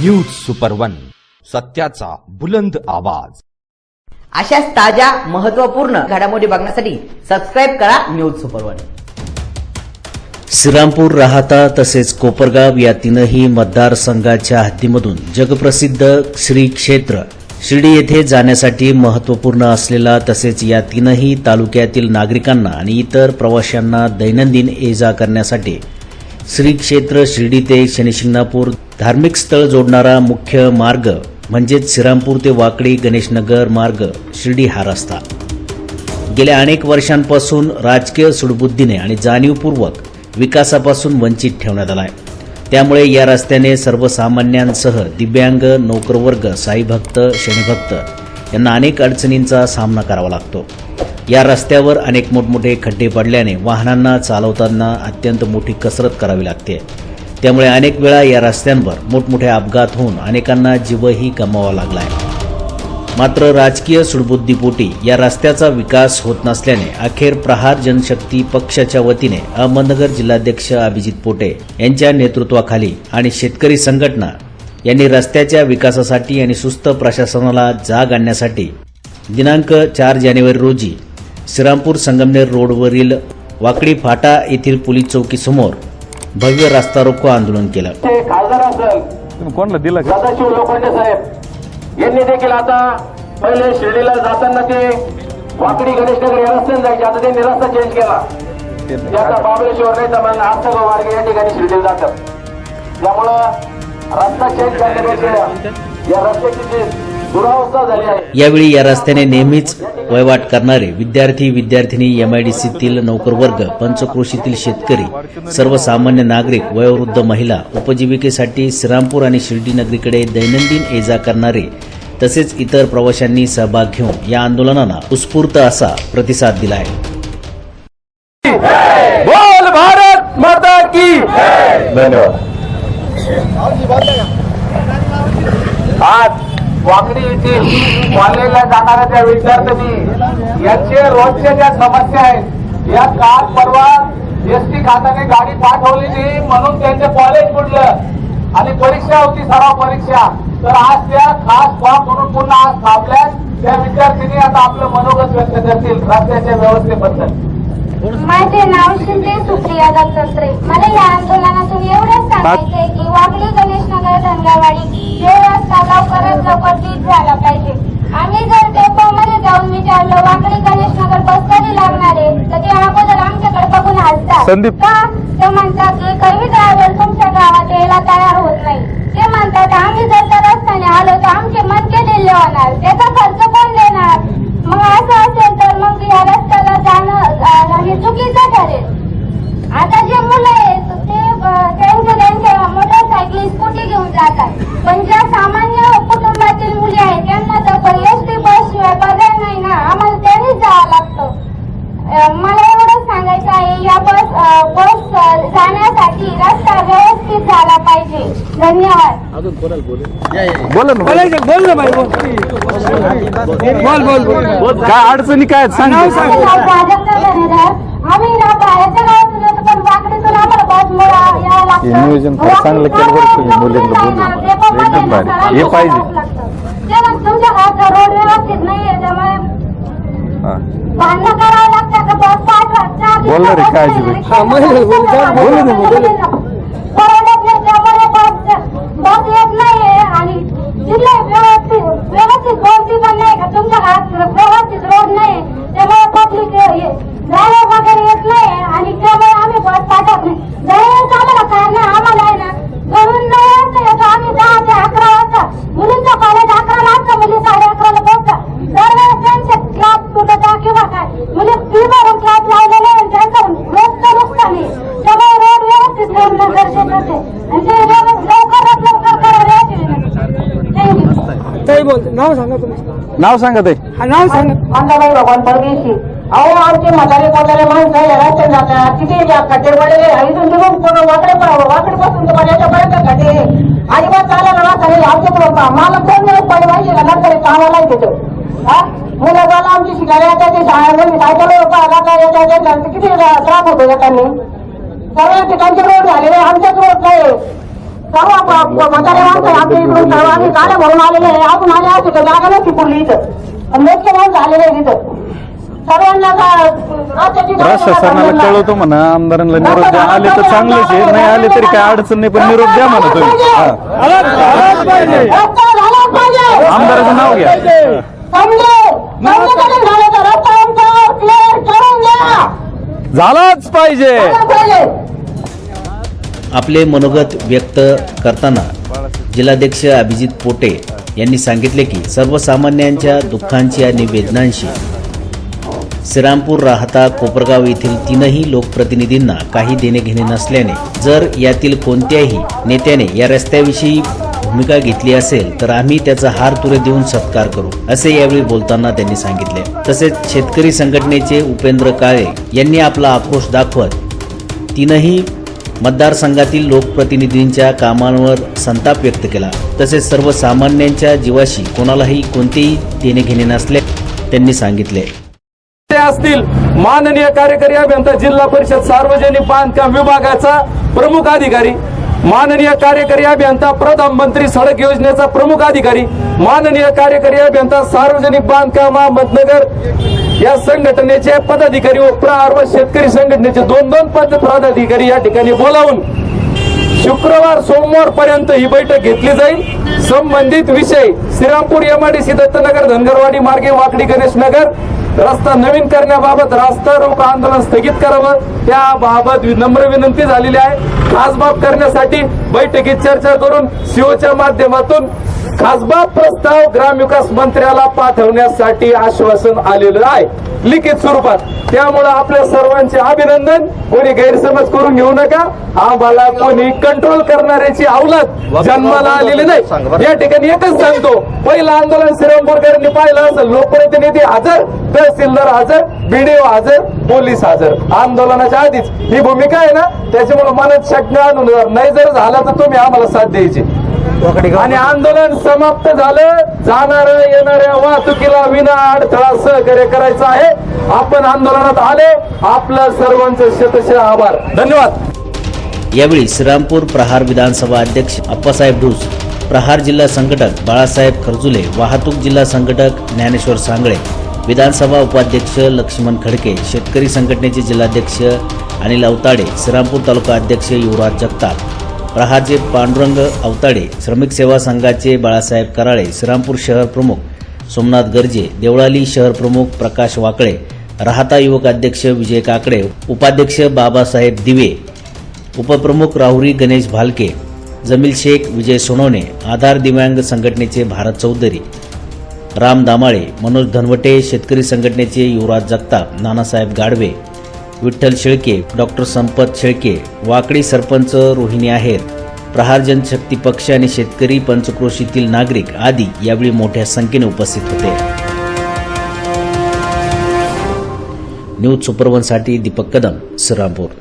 News super one सत्याचा बुलंद आवाज. अशाच ताज्या महत्त्वपूर्ण घडामोडी बघण्यासाठी सबस्क्राईब करा न्यूज सुपर वन श्रीरामपूर राहता तसेच कोपरगाव या तीनही मतदारसंघाच्या हद्दीमधून जगप्रसिद्ध श्री क्षेत्र शिर्डी येथे जाण्यासाठी महत्त्वपूर्ण असलेला तसेच या तीनही तालुक्यातील नागरिकांना आणि इतर प्रवाशांना दैनंदिन ये जा करण्यासाठी श्री क्षेत्र शिर्डी ते शनिशिंगणापूर धार्मिक स्थळ जोडणारा मुख्य मार्ग म्हणजेच श्रीरामपूर ते वाकडी गणेशनगर मार्ग शिर्डी हा रस्ता. गेल्या अनेक वर्षांपासून राजकीय सुडबुद्धीने आणि जाणीवपूर्वक विकासापासून वंचित ठेवण्यात आलाय. त्यामुळे या रस्त्याने सर्वसामान्यांसह दिव्यांग नोकरवर्ग साईभक्त शनिभक्त यांना अनेक अडचणींचा सामना करावा लागतो. या रस्त्यावर अनेक मोठमोठे खड्डे पडल्याने वाहनांना चालवताना अत्यंत मोठी कसरत करावी लागते. त्यामुळे अनेक वेळा या रस्त्यांवर मोठमोठे अपघात होऊन अनेकांना जीवही गमावा लागलाय. मात्र राजकीय सुडबुद्धीपोटी या रस्त्याचा विकास होत नसल्याने अखेर प्रहार जनशक्ती पक्षाच्या वतीने अहमदनगर जिल्हाध्यक्ष अभिजित पोटे यांच्या नेतृत्वाखाली आणि शेतकरी संघटना यांनी रस्त्याच्या विकासासाठी आणि सुस्त प्रशासनाला जाग आणण्यासाठी दिनांक चार जानेवारी रोजी श्रीरामपूर संगमनेर रोडवरील वाकडी फाटा येथील पोलीस चौकीसमोर भव्य रास्ता रोको आंदोलन केलं. ते खासदार असेल तुम्ही कोणाला दिलं सदाशिव लोखंडे साहेब. यांनी देखील आता पहिले शिर्डीला जाताना ते वाकडी गणेशनगर या रस्त्याने जायचे. आता त्यांनी रस्ता चेंज केला. ते आता बाबळेश्वर नाही तर मग आजचा मार्ग या ठिकाणी शिर्डीला जातात त्यामुळं रस्ता चेंज करण्यापेक्षा या रस्त्याची यावेळी या रस्त्याने नेहमीच वयवाट करणारे विद्यार्थी विद्यार्थिनी एमआयडीसीतील नोकरवर्ग पंचक्रोशीतील शेतकरी सर्वसामान्य नागरिक वयोवृद्ध महिला उपजीविकेसाठी श्रीरामपूर आणि शिर्डी नगरीकडे दैनंदिन ये जा करणारे तसेच इतर प्रवाशांनी सहभाग घेऊन या आंदोलनाला उत्स्फूर्त असा प्रतिसाद दिला आहे बोल भारत माता की धन्यवाद. आज वाकडी येथील कॉलेजला जाणाऱ्या त्या विद्यार्थ्यांनी यांचे रोजच्या ज्या समस्या आहेत या काल परवा एस टी खात्याने गाडी पाठवली नाही म्हणून त्यांचे कॉलेज बुडलं आणि परीक्षा होती सराव परीक्षा. तर आज त्या खास फॉर्म म्हणून पुन्हा आज थांबल्यास त्या विद्यार्थिनी आता आपलं मनोगत व्यक्त करतील रस्त्याच्या व्यवस्थेबद्दल. माझे नाव शिंदे सुप्रिया दत्तात्रय. मला या आंदोलनातून एवढंच सांगायचंय की वाकडी गणेश नगर धनगावाडी रस्ता लवकरात लवकर ठीक झाला पाहिजे. आम्ही जर डेपोमध्ये जाऊन विचारलं वाकडी गणेशनगर बस कधी लागणार आहे? तर ते अगोदर आमच्याकडे बघून हसतात. संदीप. का? ते म्हणतात की काही ड्रायव्हर तुमच्या गावात यायला तयार होत नाही. ते म्हणतात आम्ही जर त्या रस्त्याने आलो तर आमचे मनके दिले होणार. त्याचा खर्च कोण देणार? मग असं असेल तर मग या रस्त्याला जाणं हे चुकीचं ठरेल आता जे मुलं आहेत ते अं, त्यांच्या त्यांच्या मोटरसायकली स्कूटी घेऊन जातात पण ज्या सामान्य कुटुंबातील मुली आहेत त्यांना तर एस टी बस शिवाय पर्याय नाही ना आम्हाला त्यांनीच जावं लागतं अं, मला एवढंच सांगायचं आहे या बस अं, बस अं, जाण्यासाठी व्यवस्थित झाला पाहिजे धन्यवाद बोला ना बोल ना बाई बोल बोल बोल काय अडचणी काय आहेत? सांग आम्ही नाव प्राजक्ता धनेधर. आम्ही ना बाहेरच्या गावातून येतो, पण वाकडीतून आम्हाला बसमुळं यावं लागतं. हे नियोजन फार चांगलं केलं बरं तुम्ही, मुलींना बोलून. जाणार, डेपोमध्ये एकदम भारी. जाणार, हे पाहिजे. जावंच लागतं. तेव्हा तुमच्या गावचा रोड व्यवस्थित नाहीये त्यामुळे हा. भांडणं करावं लागतं का बस पाठवा चहा बोल ना रे, बस काय नाही, ते? रिक्षा हा, नाही, बोल ना, बोल ना, बोल ना, बोल ना. परवडत नाही त्यामुळे बस बस येत नाहीये आणि जिल्हा व्यवस्थित व्यवस्थित कोणती पण नाही का तुमच्या गावात व्यवस्थित रोड नाही त्यामुळे पब्लिक ड्रायव्हर वगैरे येत नाही आणि त्यामुळे आम्ही बस पाठवत नाही दरवेळेस आम्हाला कारण आम्हाला आहे ना घरून नऊ वाजता येतो आम्ही दहा ते अकरा वाजता मुलींचं कॉलेज अकराला असतं मुली साडे अकराला पोहोचतात दरवेळेस त्यांचे क्लास तुटता किंवा काय मुली फी भरून क्लास लावलेले आहे त्यांचं रोजचं नुकसान आहे त्यामुळे रोड व्यवस्थित ठेवणं गरजेचं आहे आणि ते व्यव- लवकरात लवकर करावं याची विनंती थँक्यू ताई बोलते नाव सांगा तुमचं नाव सांगा ते हा, नाव सांगा. भगवान परदेशी. अहो आमचे म्हातारे माणसं या जातात. खड्डे पडलेले इथून तिथून पूर्ण वाकडे वाकडे पासून तर याच्यापर्यंत खड्डे अजिबात चालायला वाचा नाही आमच्या पुढं मला दोन दिवस पडे माहिती का? नंतर कामाला तिथं. हा? मुलं झालं आमची शिकायला येतात ते शाळेमध्ये सायकल जाता येतात येतात. किती त्रास होतो त्यांनी सर्व ठिकाणचे रोड झालेले आमच्याच रोड नाही सर्व म्हातारे माणसं आहे आमच्या इकडून सर्व आम्ही गाड्या भरून आलेले आहे. अजून आले असते तर जागा नसती पुरली इथं. मोठे माणसं आलेले आहेत इथं. सर्वांना प्रशासनाला कळवतो म्हणा आमदारांना निरोप द्या. आले तर चांगलेच आहे नाही आले तरी काय अडचण नाही पण निरोप द्या म्हणा तुम्ही. झालाच पाहिजे आमदाराचं नाव घ्या. समजे समजे आपले मनोगत व्यक्त करताना जिल्हाध्यक्ष अभिजित पोटे यांनी सांगितले की सर्वसामान्यांच्या दुःखांची आणि वेदनांशी श्रीरामपूर राहता कोपरगाव येथील तीनही लोकप्रतिनिधींना काही देणे घेणे नसल्याने जर यातील कोणत्याही नेत्याने या रस्त्याविषयी भूमिका घेतली असेल तर आम्ही त्याचा हार तुरे देऊन सत्कार करू असे यावेळी बोलताना त्यांनी सांगितले. तसेच शेतकरी संघटनेचे उपेंद्र काळे यांनी आपला आक्रोश दाखवत तीनही मतदारसंघातील लोकप्रतिनिधींच्या कामांवर संताप व्यक्त केला. तसेच सर्वसामान्यांच्या जीवाशी कोणालाही कोणतेही देणे घेणे नसले त्यांनी सांगितले. असतील माननीय कार्यकारी अभियंता जिल्हा परिषद सार्वजनिक बांधकाम विभागाचा प्रमुख अधिकारी माननीय कार्यकारी अभियंता प्रधानमंत्री सडक योजनेचा प्रमुख अधिकारी माननीय कार्यकारी अभियंता सार्वजनिक बांधकाम अहमदनगर या संघटनेचे पदाधिकारी व प्रहार व शेतकरी संघटनेचे दोन दोन पद पदाधिकारी या ठिकाणी बोलावून शुक्रवार सोमवार पर्यंत ही बैठक घेतली जाईल. संबंधित विषय श्रीरामपूर एमआयडीसी दत्तनगर धनगरवाडी मार्गे वाकडी गणेश नगर. रस्ता नवीन करण्याबाबत रास्ता रोको आंदोलन स्थगित करावं. त्याबाबत नम्र विनंती झालेली आहे. खासबाब करण्यासाठी बैठकीत चर्चा करून सीओच्या माध्यमातून खासबाब प्रस्ताव ग्रामविकास मंत्र्याला पाठवण्यासाठी आश्वासन आलेलं आहे. लिखित स्वरूपात. त्यामुळे आपल्या सर्वांचे अभिनंदन. कोणी गैरसमज करून घेऊ नका. आम्हाला कोणी कंट्रोल करणाऱ्याची अवलाद जन्माला आलेली नाही. या ठिकाणी एकच सांगतो. पहिलं आंदोलन श्रीरामपूरकरांनी पाहिलं असेल लोकप्रतिनिधी हजर तहसीलदार हजर बीडीओ हजर पोलीस हजर. आंदोलनाच्या आधीच. ही भूमिका आहे ना त्याच्यामुळे मनात शंका आणून नाही जर झालं तर तुम्ही आम्हाला साथ द्यायची. आणि आंदोलन समाप्त झालं. जाणाऱ्या येणाऱ्या वाहतुकीला विना अडथळा सहकार्य करायचं आहे. आपण आंदोलनात आले. आपलं सर्वांचं शतशः आभार. धन्यवाद. यावेळी श्रीरामपूर प्रहार विधानसभा अध्यक्ष अप्पासाहेब ढूस प्रहार जिल्हा संघटक बाळासाहेब खरजुले वाहतूक जिल्हा संघटक ज्ञानेश्वर सांगळे विधानसभा उपाध्यक्ष लक्ष्मण खडके शेतकरी संघटनेचे जिल्हाध्यक्ष अनिल अवताडे श्रीरामपूर तालुका अध्यक्ष युवराज जगताप प्रहारचे पांडुरंग अवताडे श्रमिक सेवा संघाचे बाळासाहेब कराळे श्रीरामपूर शहर प्रमुख सोमनाथ गर्जे देवळाली शहर प्रमुख प्रकाश वाकळे राहता युवक अध्यक्ष विजय काकडे उपाध्यक्ष बाबासाहेब दिवे उपप्रमुख राहुरी गणेश भालके जमील शेख विजय सोनवणे आधार दिव्यांग संघटनेचे भारत चौधरी राम दामाळे मनोज धनवटे शेतकरी संघटनेचे युवराज जगताप नानासाहेब गाडवे विठ्ठल शेळके डॉक्टर संपत शेळके वाकडी सरपंच रोहिणी आहेर प्रहार जनशक्ती पक्ष आणि शेतकरी पंचक्रोशीतील नागरिक आदी यावेळी मोठ्या संख्येने उपस्थित होते. न्यूज सुपरवनसाठी दीपक कदम श्रीरामपूर